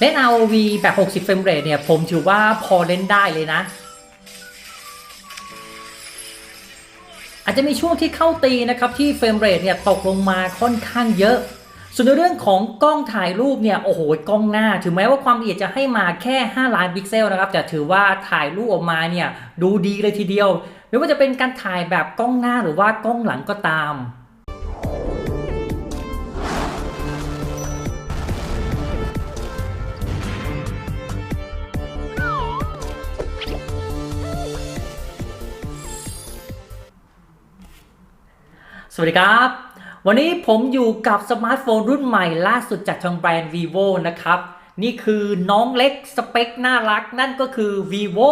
เล่น ROV แบบ 60 เฟรมเรทเนี่ย ผมถือว่าพอเล่นได้เลยนะ อาจจะมีช่วงที่เข้าตีนะครับ ที่เฟรมเรทเนี่ย ตกลงมาค่อนข้างเยอะ ส่วนในเรื่องของกล้องถ่ายรูปเนี่ย โอ้โห กล้องหน้า ถึงแม้ว่าความละเอียดจะให้มาแค่ 5 ล้านพิกเซลนะครับ แต่ถือว่าถ่ายรูปออกมาเนี่ย ดูดีเลยทีเดียว ไม่ว่าจะเป็นการถ่ายแบบกล้องหน้าหรือว่ากล้องหลังก็ตาม วัสดีครับ วันนี้ผมอยู่กับสมาร์ทโฟนรุ่นใหม่ล่าสุดจากทางแบรนด์ vivo นะครับ นี่คือน้องเล็กสเปคน่ารักนั่นก็คือ vivo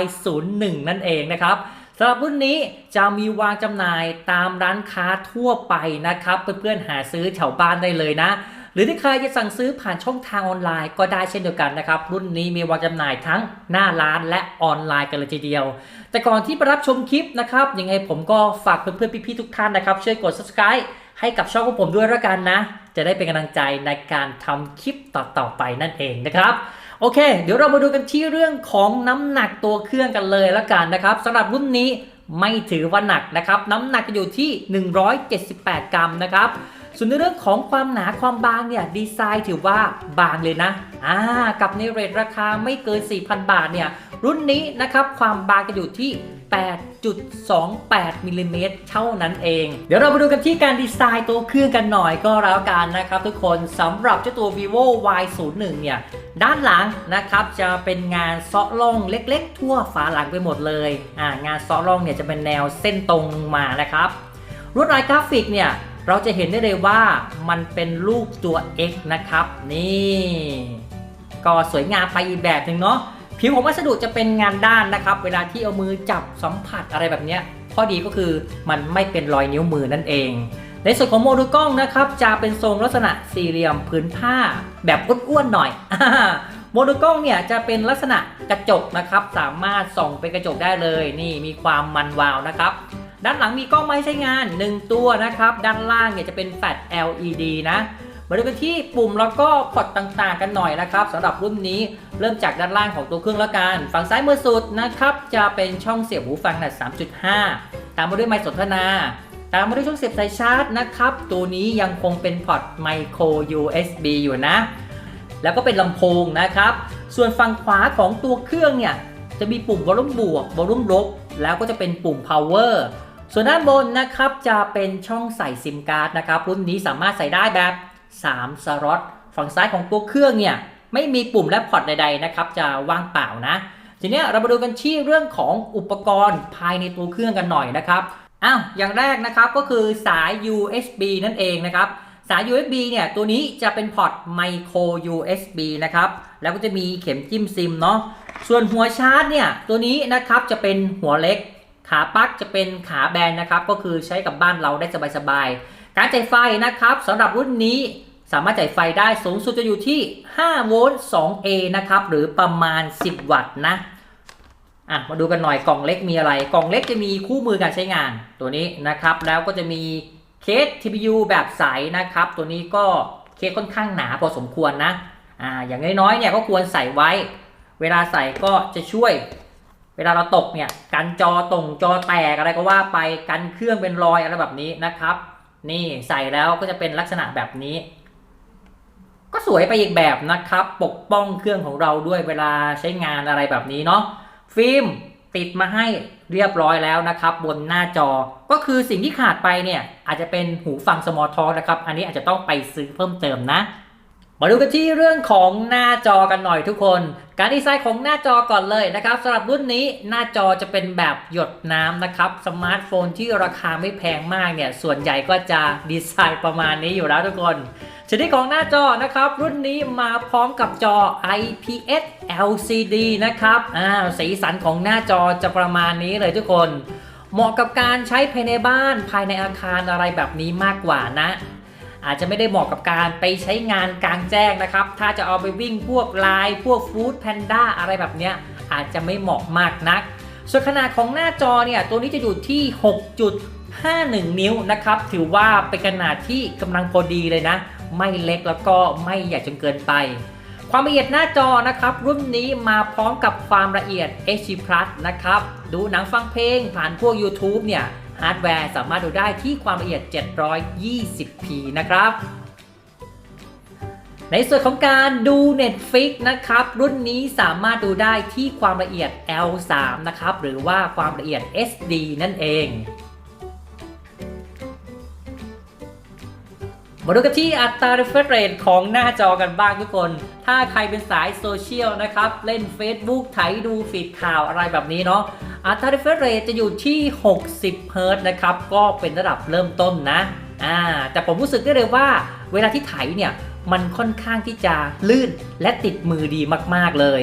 y01 นั่นเองนะครับสำหรับรุ่นนี้จะมีวางจำหน่ายตามร้านค้าทั่วไปนะครับ เพื่อนๆหาซื้อแถวบ้านได้เลยนะ หรือถ้าใครจะสั่งซื้อผ่านช่องทางออนไลน์ก็ได้เช่นเดียวกันนะครับ รุ่นนี้มีวางจำหน่ายทั้งหน้าร้านและออนไลน์กันเลยทีเดียว แต่ก่อนที่ไปรับชมคลิปนะครับยังไงผมก็ฝากเพื่อนๆพี่ๆทุกท่านนะครับช่วยกด subscribe ให้กับช่องของผมด้วยละกันนะ จะได้เป็นกำลังใจในการทำคลิปต่อๆไปนั่นเองนะครับโอเค เดี๋ยวเรามาดูกันที่เรื่องของน้ำหนักตัวเครื่องกันเลยละกันนะครับสำหรับรุ่นนี้ไม่ถือว่าหนักนะครับ น้ำหนักจะอยู่ที่ 178 กรัมนะครับ ส่วนในเรื่องของความหนาความบางเนี่ยดีไซน์ถือว่าบางเลยนะอ่ากับในเรทราคาไม่เกิน 4,000 บาทเนี่ยรุ่นนี้นะครับความบางจะอยู่ที่ 8.28มิลลิเมตรเท่านั้นเอง เดี๋ยวเรามาดูกันที่การดีไซน์ตัวเครื่องกันหน่อยก็แล้วกันนะครับทุกคนสำหรับเจ้าตัว vivo y01 เนี่ยด้านหลังนะครับจะเป็นงานเซาะล่องเล็ก ๆ ทั่วฝาหลังไปหมดเลยอ่างานเซาะล่องเนี่ยจะเป็นแนวเส้นตรงมานะครับลวดลายกราฟิกเนี่ย เราจะเห็นได้เลยว่ามันเป็นรูปตัว X นะครับ นี่ก็สวยงามไปอีกแบบหนึ่งเนาะผิวของวัสดุจะเป็นงานด้านนะครับ เวลาที่เอามือจับสัมผัสอะไรแบบนี้ข้อดีก็คือมันไม่เป็นรอยนิ้วมือนั่นเอง ในส่วนของโมดูลกล้องนะครับ จะเป็นทรงลักษณะสี่เหลี่ยมผืนผ้า แบบอ้วนๆหน่อยโมดูลกล้องเนี่ยจะเป็นลักษณะกระจกนะครับ สามารถส่องเป็นกระจกได้เลย นี่มีความมันวาวนะครับ ด้านหลังมีกล้องไม้ใช้งาน 1 ตัวนะครับ ด้านล่างเนี่ยจะเป็นแฟลช LED นะ มาดูกันที่ปุ่มแล้วก็พอร์ตต่างๆ กันหน่อยนะครับสำหรับรุ่นนี้เริ่มจากด้านล่างของตัวเครื่องแล้วกัน ฝั่งซ้ายมือสุดนะครับ จะเป็นช่องเสียบหูฟังขนาด 3.5 ตามมาด้วยไมค์สนทนาตามมาด้วยช่องเสียบสายชาร์จนะครับ ตัวนี้ยังคงเป็นพอร์ตไมโคร USB อยู่นะ แล้วก็เป็นลำโพงนะครับ ส่วนฝั่งขวาของตัวเครื่องเนี่ย จะมีปุ่มวอลลุ่มบวกวอลลุ่มลบ แล้วก็จะเป็นปุ่ม power ส่วนด้านบนนะครับจะเป็นช่องใส่ซิมการ์ดนะครับรุ่นนี้สามารถใส่ได้แบบ 3 สล็อตฝั่งซ้ายของตัวเครื่องเนี่ยไม่มีปุ่มและพอร์ตใดๆนะครับจะว่างเปล่านะ ทีนี้เรามาดูกันที่เรื่องของอุปกรณ์ภายในตัวเครื่องกันหน่อยนะครับอ้าวอย่างแรกนะครับก็คือสาย USB นั่นเองนะครับสาย USB เนี่ยตัวนี้จะเป็นพอร์ต micro USB นะครับแล้วก็จะมีเข็มจิ้มซิมเนาะส่วนหัวชาร์จเนี่ยตัวนี้นะครับจะเป็นหัวเล็ก ขาปลั๊กจะเป็นขาแบนนะครับ ก็คือใช้กับบ้านเราได้สบายๆ การจ่ายไฟนะครับสำหรับรุ่นนี้สามารถจ่ายไฟได้สูงสุดจะอยู่ที่ 5 โวลต์ 2A นะครับ หรือประมาณ 10 วัตต์นะอะมาดูกันหน่อยกล่องเล็กมีอะไร กล่องเล็กจะมีคู่มือการใช้งานตัวนี้นะครับ แล้วก็จะมีเคส TPU แบบใสนะครับ ตัวนี้ก็เคสค่อนข้างหนาพอสมควรนะอ่าอย่างน้อยๆเนี่ยก็ควรใส่ไว้ เวลาใส่ก็จะช่วย เวลาเราตกเนี่ยกันจอตรงจอแตกอะไรก็ว่าไปกันเครื่องเป็นรอยอะไรแบบนี้นะครับ นี่ใส่แล้วก็จะเป็นลักษณะแบบนี้ ก็สวยไปอีกแบบนะครับ ปกป้องเครื่องของเราด้วยเวลาใช้งานอะไรแบบนี้เนาะฟิล์มติดมาให้เรียบร้อยแล้วนะครับ บนหน้าจอก็คือสิ่งที่ขาดไปเนี่ยอาจจะเป็นหูฟังสมอลทอนะครับ อันนี้อาจจะต้องไปซื้อเพิ่มเติมนะ มาดูกันที่เรื่องของหน้าจอกันหน่อยทุกคน การดีไซน์ของหน้าจอก่อนเลยนะครับสำหรับรุ่นนี้หน้าจอจะเป็นแบบหยดน้ำนะครับสมาร์ทโฟนที่ราคาไม่แพงมากเนี่ยส่วนใหญ่ก็จะดีไซน์ประมาณนี้อยู่แล้วทุกคนชนิดของหน้าจอนะครับ รุ่นนี้มาพร้อมกับจอ IPS LCD นะครับอ่าสีสันของหน้าจอจะประมาณนี้เลยทุกคน เหมาะกับการใช้ภายในบ้านภายในอาคารอะไรแบบนี้มากกว่านะ อาจจะไม่ได้เหมาะกับการไปใช้งานกลางแจ้งนะครับ ถ้าจะเอาไปวิ่งพวกไลน์พวกฟู้ดแพนด้าอะไรแบบเนี้ยอาจจะไม่เหมาะมากนัก ส่วนขนาดของหน้าจอเนี่ยตัวนี้จะอยู่ที่ 6.51 นิ้วนะครับ ถือว่าเป็นขนาดที่กำลังพอดีเลยนะ ไม่เล็กแล้วก็ไม่ใหญ่จนเกินไป ความละเอียดหน้าจอนะครับ รุ่นนี้มาพร้อมกับความละเอียด HD Plus นะครับ ดูหนังฟังเพลงผ่านพวก YouTube เนี่ย ฮาร์ดแวร์สามารถดูได้ที่ความละเอียด 720p นะครับในส่วนของการดู Netflix นะครับ รุ่นนี้สามารถดูได้ที่ความละเอียด L3 นะครับ หรือว่าความละเอียด SD นั่นเอง มาดูกันที่อัตรา refresh rate ของหน้าจอกันบ้างทุกคน ถ้าใครเป็นสายโซเชียลนะครับ เล่น Facebook ไถดูฟีดข่าวอะไรแบบนี้เนาะ อัตรา refresh rate จะอยู่ที่ 60 Hz นะครับ ก็เป็นระดับเริ่มต้นนะอ่าแต่ผมรู้สึกได้เลยว่า เวลาที่ไถเนี่ย มันค่อนข้างที่จะลื่นและติดมือดีมาก ๆ เลย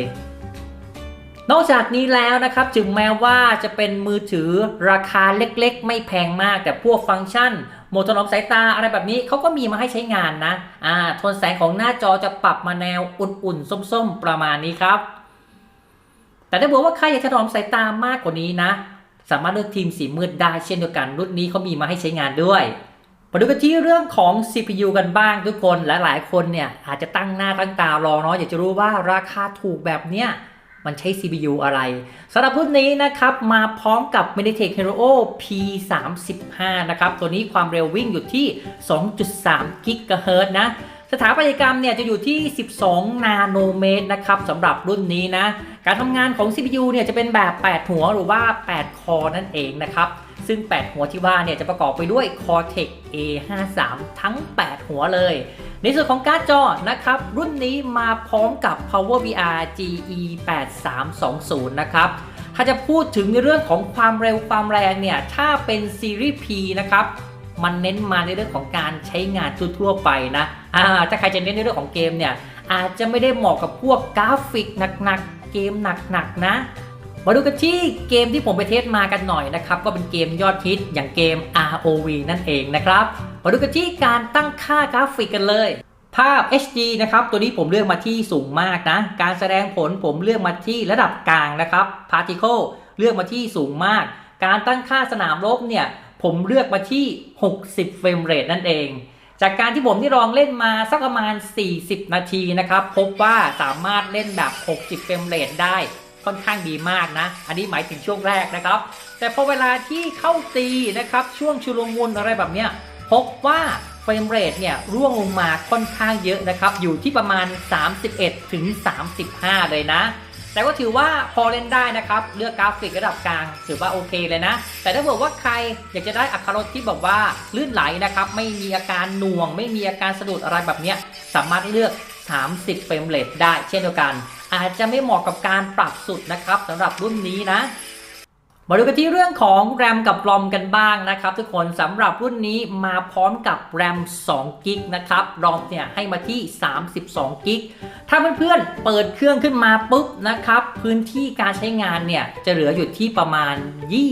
นอกจากนี้แล้วนะครับ ถึงแม้ว่าจะเป็นมือถือราคาเล็กๆ ไม่แพงมาก แต่พวกฟังก์ชันโหมดถนอมสายตาอะไรแบบนี้เขาก็มีมาให้ใช้งานนะอ่าโทนแสงของหน้าจอจะปรับมาแนวอุ่นๆ ส้มๆ ประมาณนี้ครับ แต่ถ้าบอกว่าใครอยากถนอมสายตามากกว่านี้นะ สามารถเลือกทีมสีมืดได้เช่นเดียวกันรุ่นนี้เขามีมาให้ใช้งานด้วยมาดูกันที่เรื่องของ CPU กันบ้างทุกคนและหลายคนเนี่ยอาจจะตั้งหน้าตั้งตารอเนาะอยากจะรู้ว่าราคาถูกแบบเนี้ยมันใช้ CPU อะไรสำหรับรุ่นนี้นะครับ มาพร้อมกับ Mediatek Helio P35 นะครับ ตัวนี้ความเร็ววิ่งอยู่ที่ 2.3 GHz นะ สถาปัตยกรรมเนี่ยจะอยู่ที่ 12 นาโนเมตรนะครับสำหรับรุ่นนี้นะ การทำงานของ CPU เนี่ยจะเป็นแบบ 8 หัวหรือว่า 8 คอนั่นเองนะครับ ซึ่ง 8 หัวที่ว่าเนี่ยจะประกอบไปด้วย Cortex A53 ทั้ง 8 หัวเลย ในส่วนของการ์ดจอนะครับ รุ่นนี้มาพร้อมกับ Power VR GE 8320 นะครับถ้าจะพูดถึงในเรื่องของความเร็วความแรงเนี่ย ถ้าเป็นซีรีส์ P นะครับ มันเน้นมาในเรื่องของการใช้งานทั่วๆไปนะอ่าถ้าใครจะเน้นในเรื่องของเกมเนี่ยอาจจะไม่ได้เหมาะกับพวกกราฟิกหนักๆ เกมหนักๆนะ มาดูกันที่เกมที่ผมไปเทสมากันหน่อยนะครับ ก็เป็นเกมยอดฮิตอย่างเกม ROV นั่นเองนะครับ มาดูกันที่การตั้งค่ากราฟิกกันเลย ภาพ HD นะครับ ตัวนี้ผมเลือกมาที่สูงมากนะ การแสดงผลผมเลือกมาที่ระดับกลางนะครับ Particle เลือกมาที่สูงมาก การตั้งค่าสนามรบเนี่ย ผมเลือกมาที่ 60 เฟรมเรทนั่นเอง จากการที่ผมที่ลองเล่นมาสักประมาณ 40 นาทีนะครับ พบว่าสามารถเล่นแบบ 60 เฟรมเรทได้ค่อนข้างดีมากนะ อันนี้หมายถึงช่วงแรกนะครับ แต่พอเวลาที่เข้าตีนะครับ ช่วงชุลมุนอะไรแบบเนี้ย พบว่าเฟรมเรทเนี่ยร่วงลงมาค่อนข้างเยอะนะครับ อยู่ที่ประมาณ 31ถึง35 เลยนะ แต่ก็ถือว่าพอเล่นได้นะครับ เลือกกราฟิกระดับกลาง ถือว่าโอเคเลยนะ แต่ถ้าบอกว่าใครอยากจะได้อัครรถรสที่แบบว่าลื่นไหลนะครับ ไม่มีอาการหน่วง ไม่มีอาการสะดุดอะไรแบบเนี้ยสามารถเลือก 30 เฟรมเรทได้เช่นเดียวกัน อาจจะไม่เหมาะกับการปรับสุดนะครับสำหรับรุ่นนี้นะ มาดูกันที่เรื่องของแรมกับรอมกันบ้างนะครับ ทุกคนสำหรับรุ่นนี้มาพร้อมกับแรม2กิกนะครับรอมเนี่ยให้มาที่ 32กิกถ้าเพื่อนๆเปิดเครื่องขึ้นมาปุ๊บนะครับ พื้นที่การใช้งานเนี่ยจะเหลืออยู่ที่ประมาณ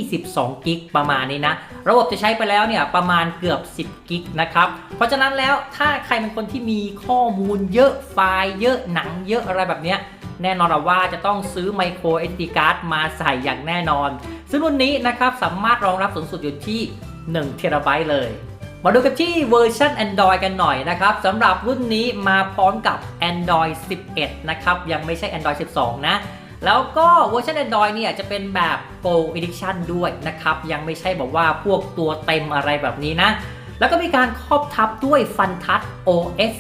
22กิกประมาณนี้นะ ระบบจะใช้ไปแล้วเนี่ยประมาณเกือบ 10กิกนะครับเพราะฉะนั้นแล้วถ้าใครเป็นคนที่มีข้อมูลเยอะไฟล์เยอะหนังเยอะอะไรแบบเนี้ยแน่นอนว่าจะต้องซื้อ micro SD card มาใส่อย่างแน่นอน ซึ่งรุ่นนี้นะครับสามารถรองรับสูงสุดอยู่ที่1 t b เลย มาดูกันที่เวอร์ชัน Android กันหน่อยนะครับสำหรับรุ่นนี้มาพร้อมกับ Android 11 นะครับยังไม่ใช่ Android 12 นะแล้วก็เวอร์ชัน Android เนี่ยจะเป็นแบบ Pro Edition ด้วยนะครับ ยังไม่ใช่บอกว่าพวกตัวเต็มอะไรแบบนี้นะ แล้วก็มีการครอบทับด้วยฟันทัช OS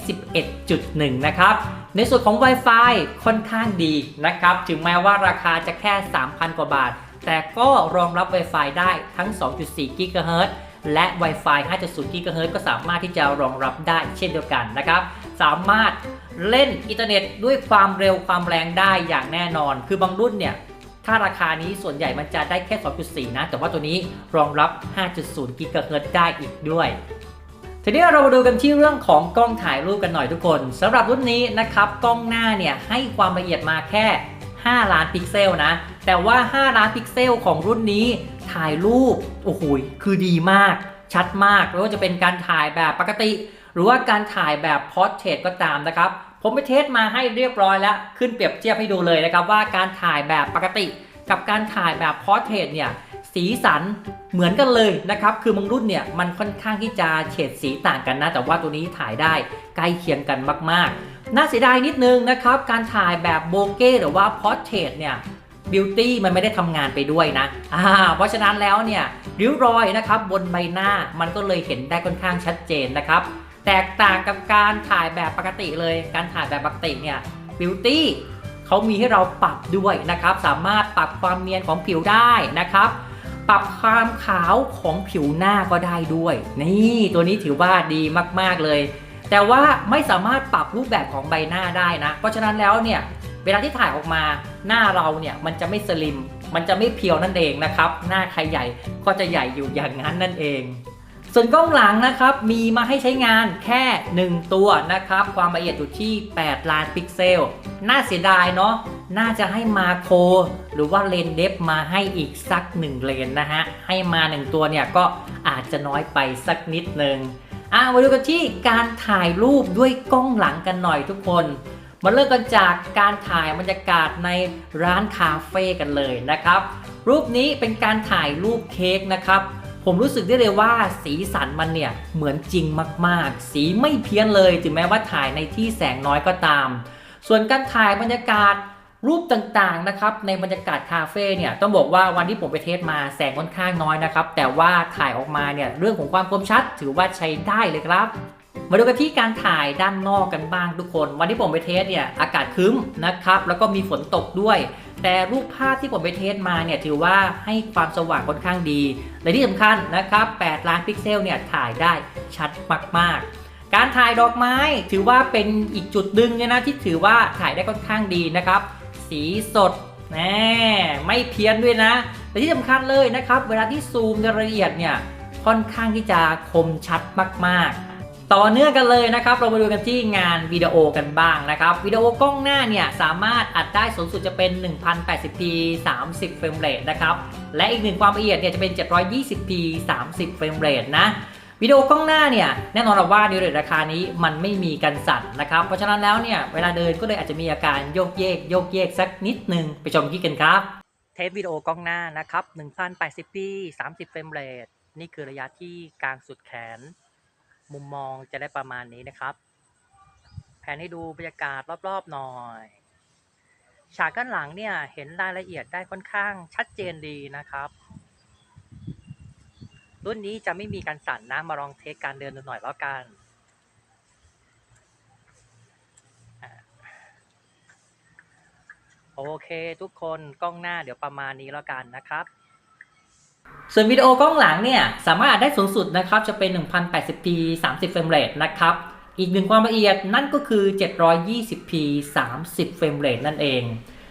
11.1 นะครับ ในส่วนของ Wi-Fi ค่อนข้างดีนะครับ ถึงแม้ว่าราคาจะแค่ 3,000 กว่าบาท แต่ก็รองรับ Wi-Fi ได้ทั้ง 2.4 GHz และ Wi-Fi 5.0 GHz ก็สามารถที่จะรองรับได้เช่นเดียวกันนะครับ สามารถเล่นอินเทอร์เน็ตด้วยความเร็วความแรงได้อย่างแน่นอน คือบางรุ่นเนี่ย ถ้าราคานี้ส่วนใหญ่มันจะได้แค่ 2.4 นะ แต่ว่าตัวนี้รองรับ 5.0 GHz ได้อีกด้วยทีนี้เรามาดูกันที่เรื่องของกล้องถ่ายรูปกันหน่อยทุกคนสำหรับรุ่นนี้นะครับกล้องหน้าเนี่ยให้ความละเอียดมาแค่ 5 ล้านพิกเซลนะ แต่ว่า 5 ล้านพิกเซลของรุ่นนี้ถ่ายรูป โอ้โห คือดีมาก ชัดมากไม่ว่าจะเป็นการถ่ายแบบปกติ หรือว่าการถ่ายแบบพอร์เทรตก็ตามนะครับ ผมไปเทสมาให้เรียบร้อยแล้ว ขึ้นเปรียบเทียบให้ดูเลยนะครับว่าการถ่ายแบบปกติ กับการถ่ายแบบพอร์เทรตเนี่ย สีสันเหมือนกันเลยนะครับ คือบางรุ่นเนี่ยมันค่อนข้างที่จะเฉดสีต่างกันนะ แต่ว่าตัวนี้ถ่ายได้ใกล้เคียงกันมากๆ น่าเสียดายนิดนึงนะครับ การถ่ายแบบโบเก้หรือว่าพอร์เทรตเนี่ยบิวตี้มันไม่ได้ทำงานไปด้วยนะอ่าเพราะฉะนั้นแล้วเนี่ยริ้วรอยนะครับบนใบหน้ามันก็เลยเห็นได้ค่อนข้างชัดเจนนะครับ แตกต่างกับการถ่ายแบบปกติเลย การถ่ายแบบปกติเนี่ยบิวตี้เขามีให้เราปรับด้วยนะครับ สามารถปรับความเนียนของผิวได้นะครับ ปรับความขาวของผิวหน้าก็ได้ด้วย นี่ตัวนี้ถือว่าดีมาก ๆ เลย แต่ว่าไม่สามารถปรับรูปแบบของใบหน้าได้นะ เพราะฉะนั้นแล้วเนี่ยเวลาที่ถ่ายออกมาหน้าเราเนี่ยมันจะไม่สลิม มันจะไม่เพียวนั่นเองนะครับ หน้าใครใหญ่ก็จะใหญ่อยู่อย่างนั้นนั่นเอง ส่วนกล้องหลังนะครับมีมาให้ใช้งานแค่ 1 ตัวนะครับ ความละเอียดอยู่ที่ 8 ล้านพิกเซล น่าเสียดายเนาะ น่าจะให้มาโคหรือว่าเลนเดฟมาให้อีกสัก1เลนนะฮะ ให้มา 1 ตัวเนี่ยก็อาจจะน้อยไปสักนิดนึงอะมาดูกันที่การถ่ายรูปด้วยกล้องหลังกันหน่อยทุกคนมาเริ่มกันจากการถ่ายบรรยากาศในร้านคาเฟ่กันเลยนะครับ รูปนี้เป็นการถ่ายรูปเค้กนะครับ ผมรู้สึกได้เลยว่าสีสันมันเนี่ยเหมือนจริงมากๆ สีไม่เพี้ยนเลย ถึงแม้ว่าถ่ายในที่แสงน้อยก็ตาม ส่วนการถ่ายบรรยากาศ รูปต่างๆนะครับในบรรยากาศคาเฟ่เนี่ยต้องบอกว่าวันที่ผมไปเทสมาแสงค่อนข้างน้อยนะครับ แต่ว่าถ่ายออกมาเนี่ยเรื่องของความคมชัดถือว่าใช้ได้เลยครับมาดูกันที่การถ่ายด้านนอกกันบ้างทุกคน วันที่ผมไปเทสเนี่ยอากาศครึ้มนะครับ แล้วก็มีฝนตกด้วย แต่รูปภาพที่ผมไปเทสมาเนี่ยถือว่าให้ความสว่างค่อนข้างดีและที่สำคัญนะครับ 8 ล้านพิกเซลเนี่ยถ่ายได้ชัดมากๆ การถ่ายดอกไม้ถือว่าเป็นอีกจุดดึงเนี่ยนะที่ถือว่าถ่ายได้ค่อนข้างดีนะครับ สีสดแน่ไม่เพี้ยนด้วยนะ แต่ที่สำคัญเลยนะครับ เวลาที่ซูมในรายละเอียดเนี่ยค่อนข้างที่จะคมชัดมากๆ ต่อเนื่องกันเลยนะครับ เรามาดูกันที่งานวิดีโอกันบ้างนะครับวิดีโอกล้องหน้าเนี่ยสามารถอัดได้สูงสุดจะเป็น 1080p 30เฟรมเรทนะครับ และอีกหนึ่งความละเอียดเนี่ยจะเป็น 720p 30เฟรมเรทนะ วิดีโอกล้องหน้าเนี่ยแน่นอนว่าในเรทราคานี้มันไม่มีกันสั่นนะครับ เพราะฉะนั้นแล้วเนี่ยเวลาเดินก็เลยอาจจะมีอาการโยกเยกโยกเยกสักนิดนึงไปชมคลิปกันครับ เทปวิดีโอกล้องหน้านะครับ 1080p 30 เฟรมเรทนี่คือระยะที่กลางสุดแขน มุมมองจะได้ประมาณนี้นะครับ แผนให้ดูบรรยากาศรอบๆหน่อยฉากด้านหลังเนี่ยเห็นรายละเอียดได้ค่อนข้างชัดเจนดีนะครับ รุ่นนี้จะไม่มีการสั่นนะ มาลองเทสการเดินดูหน่อยแล้วกันโอเค ทุกคนกล้องหน้าเดี๋ยวประมาณนี้แล้วกันนะครับ ส่วนวิดีโอกล้องหลังเนี่ย สามารถได้สูงสุดนะครับ จะเป็น 1080p 30 เฟรมเรทนะครับ อีกหนึ่งความละเอียดนั่นก็คือ 720p 30 เฟรมเรทนั่นเอง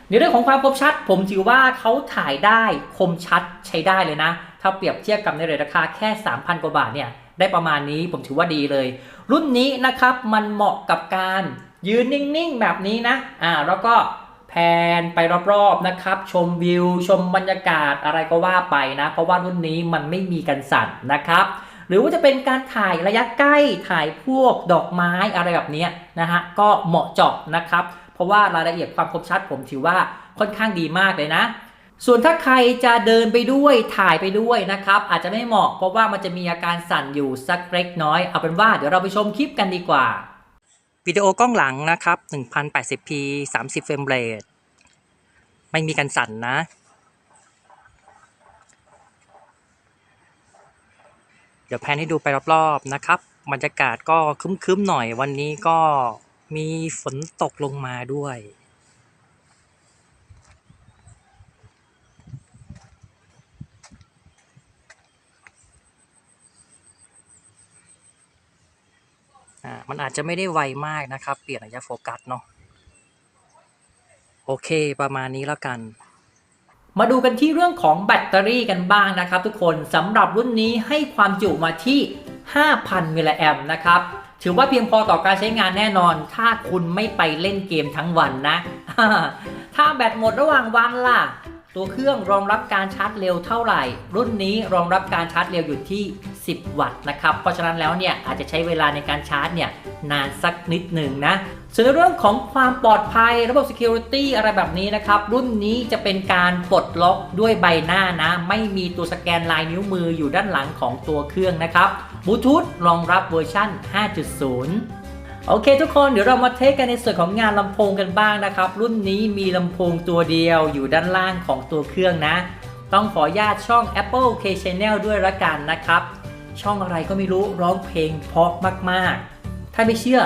ในเรื่องของความคมชัด ผมถือว่าเขาถ่ายได้คมชัดใช้ได้เลยนะ ถ้าเปรียบเทียบกับในเรทราคาแค่ 3,000 กว่าบาทเนี่ยได้ประมาณนี้ผมถือว่าดีเลย รุ่นนี้นะครับมันเหมาะกับการยืนนิ่งๆแบบนี้นะอ่าแล้วก็แพนไปรอบๆนะครับ ชมวิว ชมบรรยากาศอะไรก็ว่าไปนะ เพราะว่ารุ่นนี้มันไม่มีกันสั่นนะครับหรือว่าจะเป็นการถ่ายระยะใกล้ถ่ายพวกดอกไม้อะไรแบบนี้นะฮะก็เหมาะเจาะนะครับ เพราะว่ารายละเอียดความคมชัดผมถือว่าค่อนข้างดีมากเลยนะ ส่วนถ้าใครจะเดินไปด้วยถ่ายไปด้วยนะครับ อาจจะไม่เหมาะเพราะว่ามันจะมีอาการสั่นอยู่สักเล็กน้อย เอาเป็นว่าเดี๋ยวเราไปชมคลิปกันดีกว่าวิดีโอกล้องหลังนะครับ 1080p 30เฟรมเรทไม่มีการสั่นนะ เดี๋ยวแพนให้ดูไปรอบๆนะครับบรรยากาศก็คึ้มๆหน่อยวันนี้ก็มีฝนตกลงมาด้วย อ่ามันอาจจะไม่ได้ไวมากนะครับ เปลี่ยนระยะโฟกัสเนาะโอเคประมาณนี้แล้วกัน มาดูกันที่เรื่องของแบตเตอรี่กันบ้างนะครับ ทุกคนสำหรับรุ่นนี้ให้ความจุมาที่ 5,000มิลลิแอมนะครับถือว่าเพียงพอต่อการใช้งานแน่นอน ถ้าคุณไม่ไปเล่นเกมทั้งวันนะ ถ้าแบตหมดระหว่างวันล่ะ ตัวเครื่องรองรับการชาร์จเร็วเท่าไหร่ รุ่นนี้รองรับการชาร์จเร็วอยู่ที่ 10 วัตต์นะครับ เพราะฉะนั้นแล้วเนี่ยอาจจะใช้เวลาในการชาร์จเนี่ยนานสักนิดหนึ่งนะ ส่วนในเรื่องของความปลอดภัยระบบ Security อะไรแบบนี้นะครับ รุ่นนี้จะเป็นการปลดล็อกด้วยใบหน้านะ ไม่มีตัวสแกนลายนิ้วมืออยู่ด้านหลังของตัวเครื่องนะครับบลูทูธรองรับเวอร์ชัน5.0โอเคทุกคนเดี๋ยวเรามาเทสกันในส่วนของงานลำโพงกันบ้างนะครับ รุ่นนี้มีลำโพงตัวเดียวอยู่ด้านล่างของตัวเครื่องนะ ต้องขออนุญาตช่อง Apple K Channel ด้วยละกันนะครับ ช่องอะไรก็ไม่รู้ร้องเพลงเพราะมากๆ ถ้าไม่เชื่อ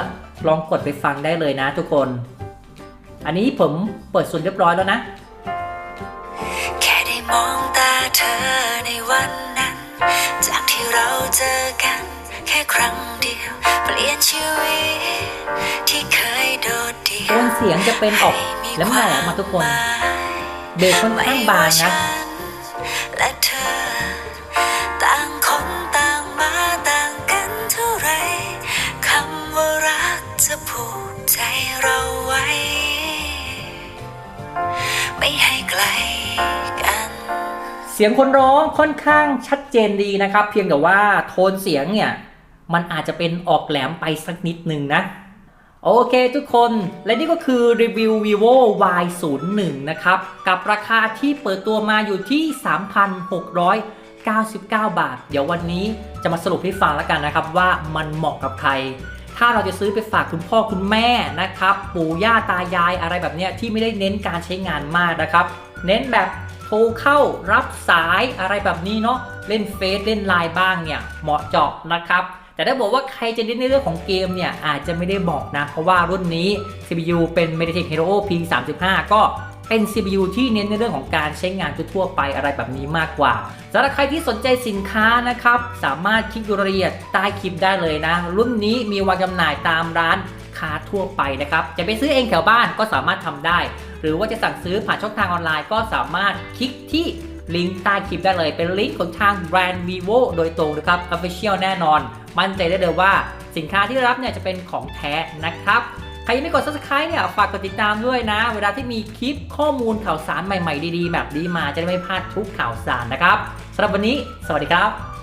ลองกดไปฟังได้เลยนะทุกคน อันนี้ผมเปิดส่วนเรียบร้อยแล้วนะ แค่ได้มองตาเธอในวันนั้น จากที่เราเจอกัน แค่ครั้งเดียวเปลี่ยนชีวิตที่เคยโดดเดี่ยโทวนเสียงจะเป็นออกแหลมแหลมมาทุกคน เบสค่อนข้างบางนะและเธ ใกลกัน เสียงคนร้องค่อนข้างชัดเจนดีนะครับ เพียงแต่ว่าโทนเสียงเนี่ย มันอาจจะเป็นออกแหลมไปสักนิดหนึ่งนะโอเคทุกคนและนี่ก็คือรีวิว vivo y 0 1นะครับ กับราคาที่เปิดตัวมาอยู่ที่ 3,699 บาท เดี๋ยววันนี้จะมาสรุปให้ฟังแล้วกันนะครับ ว่ามันเหมาะกับใคร ถ้าเราจะซื้อไปฝากคุณพ่อคุณแม่นะครับ ปู่ย่าตายายอะไรแบบเนี้ยที่ไม่ได้เน้นการใช้งานมากนะครับ เน้นแบบโทรเข้ารับสายอะไรแบบนี้เนาะเล่นเฟซเล่นไลน์บ้างเนี่ยเหมาะเจาะนะครับแต่ถ้าบอกว่าใครจะเน้นในเรื่องของเกมเนี่ยอาจจะไม่ได้บอกนะ เพราะว่ารุ่นนี้ CPU เป็น MediaTek Helio P35 ก็ เป็น CPU ที่เน้นในเรื่องของการใช้งานทั่วไปอะไรแบบนี้มากกว่าสำหรับใครที่สนใจสินค้านะครับ สามารถคลิกดูรายละเอียดใต้คลิปได้เลยนะ รุ่นนี้มีวางจำหน่ายตามร้านค้าทั่วไปนะครับ จะไปซื้อเองแถวบ้านก็สามารถทำได้ หรือว่าจะสั่งซื้อผ่านช่องทางออนไลน์ก็สามารถคลิกที่ลิงก์ใต้คลิปได้เลยเป็นลิงก์ของทางแบรนด์ vivo โดยตรงนะครับ official แน่นอน มั่นใจได้เลยว่าสินค้าที่รับเนี่ยจะเป็นของแท้นะครับ ครยังไม่กด subscribe เนี่ยฝากกดติดตามด้วยนะ เวลาที่มีคลิปข้อมูลข่าวสารใหม่ๆดีๆ แบบนี้มาจะได้ไม่พลาดทุกข่าวสารนะครับสำหรับวันนี้ สวัสดีครับ